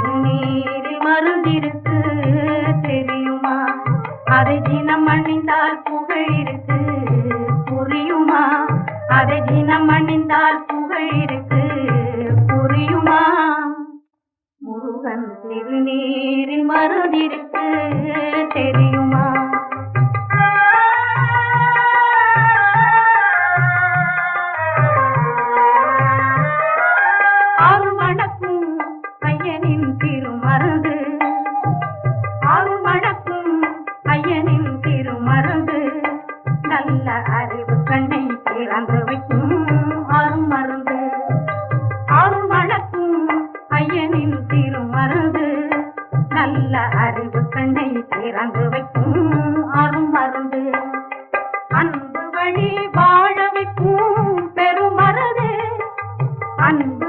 திருநீரில் மருந்திருக்கு தெரியுமா? அதை தினம் அணிந்தால் புகழ் இருக்கு புரியுமா? அதை தினம் அணிந்தால் புகழ் இருக்கு புரியுமா? முருகன் திருநீரில் மருந்திருக்கு தெரியுமா? நல்ல அறிவு கண்ணை திறந்து வைக்கும் அரும் மருந்து. அன்பு வழி வாழ வைக்கும் பெருமரது அன்பு